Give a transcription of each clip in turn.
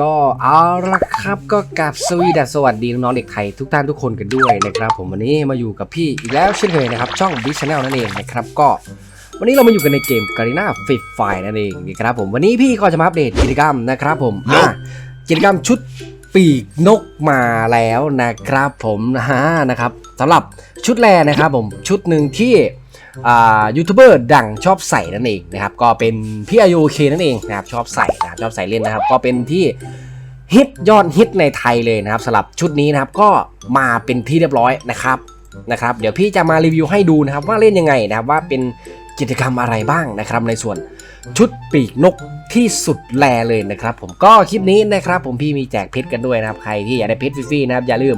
ก็เอาละครับก็กราบสวีดัสสวัสดีน้องๆเด็กไทยทุกท่านทุกคนกันด้วยนะครับผมวันนี้มาอยู่กับพี่อีกแล้วเช่นเคยนะครับ ช่องบิ๊กชาแนลนั่นเองนะครับก็วันนี้เรามาอยู่กันในเกมการีนาฟิฟไฟนั่นเองนะครับผมวันนี้พี่ก็จะมาอัปเดตกิจกรรมนะครับผมอะกิจกรรมชุดปีกนกมาแล้วนะครับผมนะฮะนะครับสำหรับชุดแรกนะครับผมชุดหนึ่งที่อ่า ยูทูบเบอร์ดังชอบใส่นั่นเองนะครับก็เป็นพี่อายุเคนั่นเองนะครับชอบใส่นะครับชอบใส่เล่นนะครับ ก็เป็นที่ฮิตยอดฮิตในไทยเลยนะครับสำหรับชุดนี้นะครับก็มาเป็นที่เรียบร้อยนะครับนะครับ เดี๋ยวพี่จะมารีวิวให้ดูนะครับว่าเล่นยังไงนะครับว่าเป็นกิจกรรมอะไรบ้างนะครับ ในส่วนชุดปีกนกที่สุดแลเลยนะครับ ผมก็คลิปนี้นะครับ ผมพี่มีแจกเพชรกันด้วยนะครับ ใครที่อยากได้เพชรฟรีๆนะครับอย่าลืม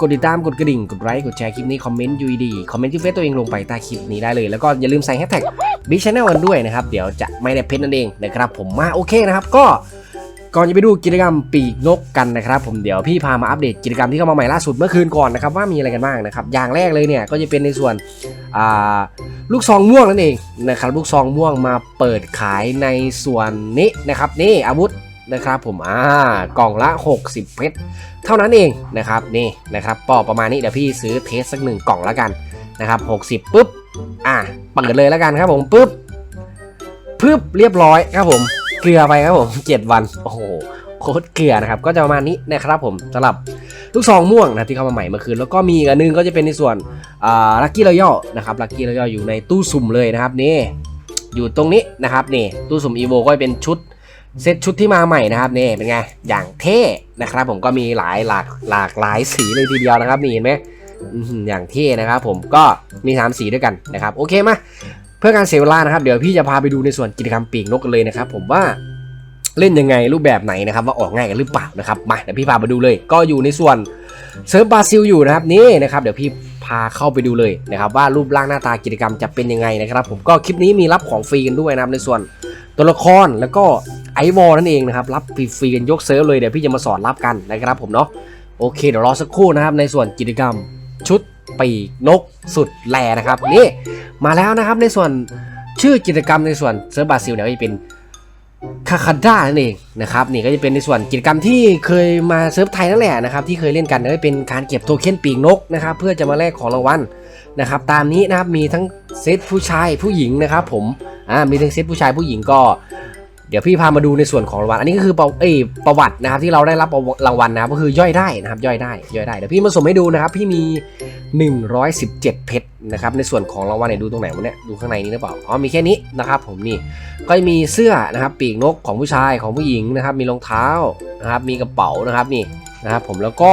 กดติดตามกดกระดิ่ง กดไลค์กดแชร์คลิปนี้คอมเมนต์ยูดีคอมเมนต์ที่เฟซตัวเองลงไปใต้คลิปนี้ได้เลย แล้วก็อย่าลืมใส่แฮชแท็กบิ๊กชาแนลกันด้วยนะครับเดี๋ยวจะไม่ได้เพชรนั่นเองนะครับผมมาโอเคนะครับก็ก่อนจะไปดูกิจกรรมปีกนกกันนะครับ ผมเดี๋ยวพี่พามาอัปเดตกิจกรรมที่เข้ามาใหม่ล่าสุดเมื่อคืนก่อนนะครับว่ามีอะไรกันบ้างนะครับอย่างแรกเลยเนี่ยก็จะเป็นในส่วนลูกซองม่วงนั่นเองนะครับลูกซองม่วงมาเปิดขายในส่วนนี้นะครับนี่อาวุธ นะครับผมอ่ากล่องละ 60 เพชรเท่านั้นเองนะครับนี่นะครับปอประมาณนี้เดี๋ยวพี่ซื้อเทสสักหนึ่งกล่องแล้วกันนะครับ 60ปุ๊บอะเปิดเลยแล้วกันครับผมปุ๊บปึ๊บเรียบร้อยครับผมเกลือไปครับผม 7 วันโอ้โหโคตรเกลือนะครับก็จะประมาณนี้นะครับผมสำหรับลูกซองม่วงนะที่เข้ามาใหม่เมื่อคืนแล้วก็มีอีกอันนึงก็จะเป็นในส่วนอ่าลัคกี้รอยัลนะครับลัคกี้รอยัลอยู่ในตู้สุ่มเลยนะครับนี่อยู่ตรงนี้นะครับนี่ตู้สุ่มอีโวก็เป็นชุด เซตชุดที่มาใหม่นะครับนี่เป็นไงอย่างเท่นะครับผมก็มีหลายหลากหลากหลายสีเลยทีเดียวนะครับนี่เห็นไหมอย่างเท่นะครับผมก็มีสามสีด้วยกันนะครับโอเคมาเพื่อการเสียเวลานะครับ เดี๋ยวพี่จะพาไปดูในส่วนกิจกรรมปีกนกกันเลยนะครับ ผมว่าเล่นยังไงรูปแบบไหนนะครับว่าออกง่ายกันหรือเปล่านะครับมาเดี๋ยวพี่พาไปดูเลย ก็อยู่ในส่วนเซิร์ฟบราซิลอยู่นะครับนี่นะครับเดี๋ยวพี่พาเข้าไปดูเลยนะครับว่ารูปร่างหน้าตากิจกรรมจะเป็นยังไงนะครับ ผมก็คลิปนี้มีรับของฟรีกันด้วยนะครับในส่วนตัวละครแล้วก็ ไอวอลนั่นเองนะครับรับฟรีๆกันยกเซิร์ฟเลยเดี๋ยวพี่จะมาสอนรับกันนะครับผมเนาะโอเคเดี๋ยวรอสักครู่นะครับในส่วนกิจกรรมชุดปีกนกสุดแลนะครับนี่มาแล้วนะครับในส่วนชื่อกิจกรรมในส่วนเซิร์ฟบราซิลเนี่ยก็จะเป็นคาคาด้านั่นเองนะครับนี่ก็จะเป็นในส่วนกิจกรรมที่เคยมาเซิร์ฟไทยนั่นแหละนะครับที่เคยเล่นกันก็จะเป็นการเก็บโทเค็นปีกนกนะครับเพื่อจะมาแลกของรางวัลนะครับตามนี้นะครับมีทั้งเซตผู้ชายผู้หญิงนะครับผมอ่ามีทั้งเซตผู้ชายผู้หญิงก็ ดี๋ยวพี่พามาดูในส่วนของรางวัลอันนี้ก็คือประเอประวัตินะครับที่เราได้รับรางวัลนะครับก็คือย่อยได้นะครับย่อยได้ย่อยได้เดี๋ยวพี่มาสมให้ดูนะครับ พี่มี 117 เพชรนะครับในส่วนของรางวัลเนี่ยดูตรงไหนวะเนี่ยดูข้างในนี้หรือเปล่าอ๋อมีแค่นี้นะครับผมนี่ก็มีเสื้อนะครับปีกนกของผู้ชายของผู้หญิงนะครับมีรองเท้านะครับมีกระเป๋านะครับนี่นะครับผมแล้วก็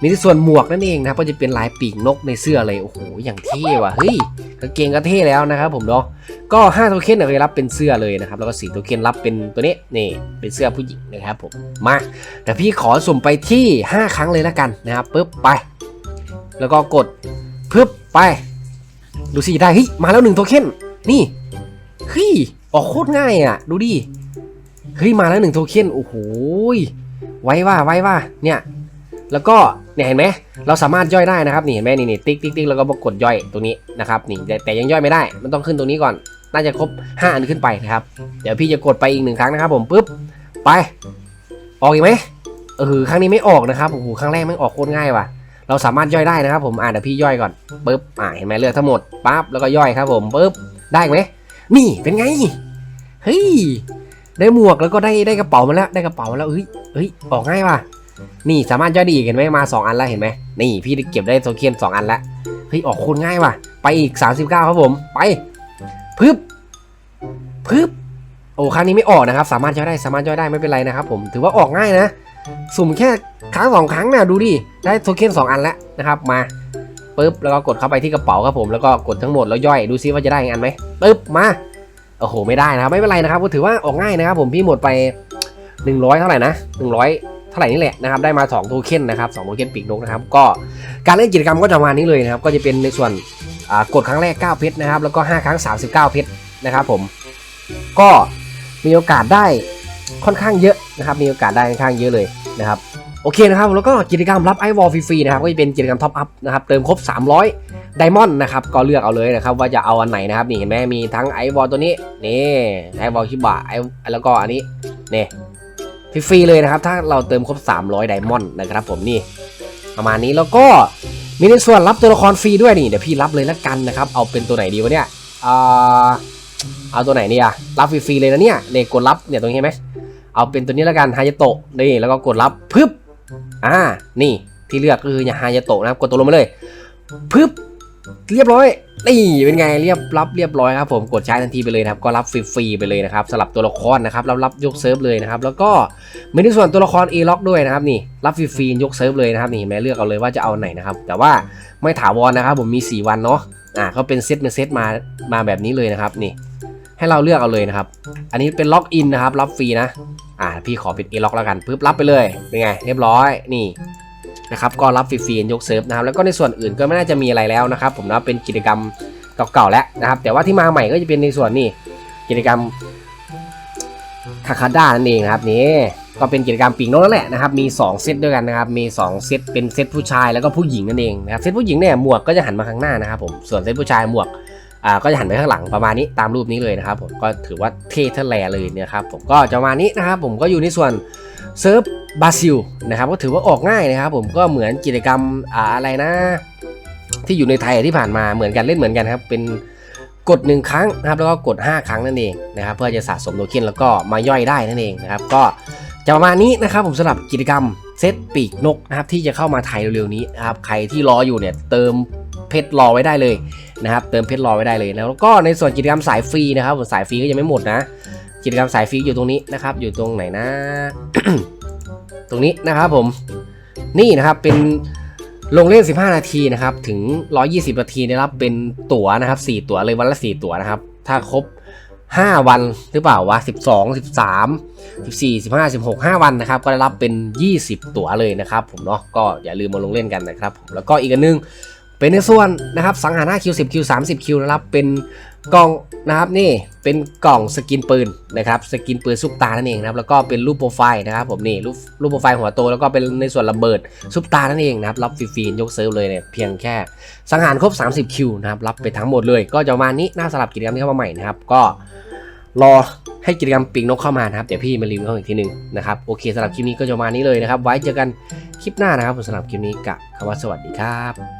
มีในส่วนหมวกนั่นเองนะครับก็จะเป็นลายปีกนกในเสื้อเลยโอ้โหอย่างเท่ว่ะเฮ้ยกางเกงก็เท่แล้วนะครับผมเนาะก็5โทเค็นเนี่ยรับเป็นเสื้อเลยนะครับแล้วก็4โทเค็นรับเป็นตัวนี้นี่เป็นเสื้อผู้หญิงนะครับผมมาแต่พี่ขอสุ่มไปที่ 5 ครั้งเลยแล้วกันนะครับปึ๊บไป แล้วก็กดปึ๊บไป ดูสิได้เฮ้ยมาแล้ว1โทเค็นนี่เฮ้ยออกโคตรง่ายอะ ดูดิเฮ้ยมาแล้ว1โทเค็นโอ้โหไว้ว่าไว้ว่าเนี่ย แล้วก็เนี่ยเห็นไหมเราสามารถย่อยได้นะครับนี่เห็นไหมนี่นี่ติ๊กติ๊กติ๊กแล้วก็กดย่อยตรงนี้นะครับนี่แต่แต่ยังย่อยไม่ได้ มันต้องขึ้นตรงนี้ก่อน น่าจะครบ 5 อันขึ้นไปนะครับ เดี๋ยวพี่จะกดไปอีกหนึ่งครั้งนะครับผมปุ๊บไปออกอีกไหมเออครั้งนี้ไม่ออกนะครับโอ้โหครั้งแรกไม่ออกโคตรง่ายว่ะ เราสามารถย่อยได้นะครับผมอ่าเดี๋ยวพี่ย่อยก่อนปุ๊บอ่าเห็นไหมเลือดทั้งหมดปั๊บแล้วก็ย่อยครับผมปุ๊บได้ไหมนี่เป็นไงเฮ้ยได้หมวกแล้วก็ได้ได้กระเป๋ามาแล้วได้กระเป๋ามาแล้วเฮ้ยเฮ้ยออกง่ายว่ะ นี่สามารถย่อยได้อีกเห็นไหมมา 2 อันแล้วเห็นไหมนี่พี่ได้เก็บได้โทเค็น2 อันแล้วเฮ้ยออกโคนง่ายว่ะ ไปอีก 39 ครับผมไปพึบพึบโอ้ครั้งนี้ไม่ออกนะครับ สามารถย่อยได้สามารถย่อยได้ไม่เป็นไรนะครับผมถือว่าออกง่ายนะ สุ่มแค่ครั้งสองครั้งนะดูดิได้โทเค็น2 อันแล้วนะครับมาปึ๊บแล้วก็กดเข้าไปที่กระเป๋าครับผมแล้วก็กดทั้งหมดแล้วย่อยดูซิว่าจะได้อีกอันไหมปึ๊บมาโอ้โหไม่ได้นะครับไม่เป็นไรนะครับก็ถือว่าออกง่ายนะครับผมพี่หมดไป 100 เท่าไหร่นะ100 เท่าไหร่นี่แหละนะครับได้มา2โทเค็นนะครับ2โทเค็นปีกนกนะครับก็การเล่นกิจกรรมก็จะประมาณนี้เลยนะครับก็จะเป็นในส่วนกดครั้งแรก 9 เพชรนะครับแล้วก็ 5 ครั้ง 39 เพชรนะครับผมก็มีโอกาสได้ค่อนข้างเยอะนะครับมีโอกาสได้ค่อนข้างเยอะเลยนะครับโอเคนะครับแล้วก็กิจกรรมรับไอวอลฟรีๆนะครับก็จะเป็นกิจกรรมท็อปอัพนะครับเติมครบ 300ไดมอนด์นะครับก็เลือกเอาเลยนะครับว่าจะเอาอันไหนนะครับนี่เห็นไหมมีทั้งไอวอลตัวนี้นี่ไอวอลคิบะไอแล้วก็อันนี้นี่ ฟรีๆเลยนะครับ ถ้าเราเติมครบ 300 ไดมอนด์นะครับผมนี่ ประมาณนี้แล้วก็มีในส่วนรับตัวละครฟรีด้วยนี่เดี๋ยวพี่รับเลยละกันนะครับ เอาเป็นตัวไหนดีวะเนี่ยเอาตัวไหนเนี่ยรับฟรีๆเลยนะเนี่ยเลกดรับเนี่ยตรงนี้ไหมเอาเป็นตัวนี้ละกันฮายาโตะนี่แล้วก็กดรับพึบอ่านี่ที่เลือกก็คือฮายาโตะนะครับกดตัวลงมาเลยพึบ เรียบร้อย นี่เป็นไงเรียบรับเรียบร้อยครับผมกดใช้ทันทีไปเลยนะครับ ก็รับฟรีๆไปเลยนะครับสำหรับตัวละครนะครับรับรับยกเซิร์ฟเลยนะครับ แล้วก็มีในส่วนตัวละคร A ล็อกด้วยนะครับนี่รับฟรีๆยกเซิร์ฟเลยนะครับนี่เห็นไหมเลือกเอาเลยว่าจะเอาไหนนะครับ แต่ว่าไม่ถาวรนะครับ ผมมี 4 วันเนาะอ่าก็เป็นเซตเป็นเซตมามาแบบนี้เลยนะครับนี่ ให้เราเลือกเอาเลยนะครับ อันนี้เป็นล็อกอินนะครับ รับฟรีนะอ่าพี่ขอเป็น A ล็อกแล้วกันปึ๊บรับไปเลยเป็นไง เรียบร้อยนี่ นะครับก็รับฟรีๆยกเซิร์ฟนะครับแล้วก็ในส่วนอื่นก็ไม่น่าจะมีอะไรแล้วนะครับ ผมนะเป็นกิจกรรมเก่าๆแล้วนะครับ แต่ว่าที่มาใหม่ก็จะเป็นในส่วนนี่กิจกรรมคาคาด้านั่นเองนะครับนี่ก็เป็นกิจกรรมปีกนกนั่นแหละนะครับมี 2 เซตด้วยกันนะครับมี 2 เซตเป็นเซตผู้ชายแล้วก็ผู้หญิงนั่นเองนะครับเซตผู้หญิงเนี่ยหมวกก็จะหันมาข้างหน้านะครับผมส่วนเซตผู้ชายหมวกอ่าก็จะหันไปข้างหลังประมาณนี้ตามรูปนี้เลยนะครับผมก็ถือว่าเท่ทะแลเลยเนี่ยครับผมก็จะประมาณนี้นะครับผมก็อยู่ในส่วน เซิร์ฟบราซิลนะครับก็ถือว่าออกง่ายนะครับผมก็เหมือนกิจกรรมอะไรนะ ที่อยู่ในไทยที่ผ่านมาเหมือนกันเล่นเหมือนกันครับ เป็นกด 1 ครั้งนะครับแล้วก็กด 5 ครั้งนั่นเองนะครับเพื่อจะสะสมโทเค็นแล้วก็มาย่อยได้นั่นเองนะครับก็จะประมาณนี้นะครับผมสำหรับกิจกรรมเซตปีกนกนะครับที่จะเข้ามาไทยเร็วๆนี้นะครับใครที่รออยู่เนี่ยเติมเพชรรอไว้ได้เลยนะครับเติมเพชรรอไว้ได้เลยแล้วก็ในส่วนกิจกรรมสายฟรีนะครับผมสายฟรีก็ยังไม่หมดนะ กิจกรรมสายฟรีอยู่ตรงนี้นะครับ อยู่ตรงไหนนะ ตรงนี้นะครับผม นี่นะครับเป็นลงเล่น 15 นาทีนะครับ ถึง 120 นาทีได้รับเป็นตั๋วนะครับ 4 ตั๋วเลยวันละ 4 ตั๋วนะครับ ถ้าครบ 5 วันหรือเปล่าวะ 12 13 14 15 16 5 วันนะครับ ก็ได้รับเป็น 20 ตั๋วเลยนะครับผมเนาะ ก็อย่าลืมมาลงเล่นกันนะครับผม แล้วก็อีกอันนึง เป็นในส่วนนะครับ สังหาร5คิว10คิว30คิวนะครับ เป็น กล่องนะครับนี่เป็นกล่องสกินปืนนะครับสกินปืนซุปตานั่นเองนะครับแล้วก็เป็นรูปโปรไฟล์นะครับผมนี่รูปรูปโปรไฟล์หัวโตแล้วก็เป็นในส่วนระเบิดซุปตานั่นเองนะครับรับฟรีๆยกเซิร์ฟเลยเนี่ยเพียงแค่สังหารครบ 30 คิวนะครับรับไปทั้งหมดเลย ก็จะประมาณนี้น่าสลับกิจกรรมที่เข้ามาใหม่นะครับก็รอให้กิจกรรมปีกนกเข้ามานะครับเดี๋ยวพี่มารีวิวให้อีกทีหนึ่งนะครับโอเคสำหรับคลิปนี้ก็จะมานี้เลยนะครับ ไว้เจอกันคลิปหน้านะครับสำหรับคลิปนี้กะคำว่าสวัสดีครับ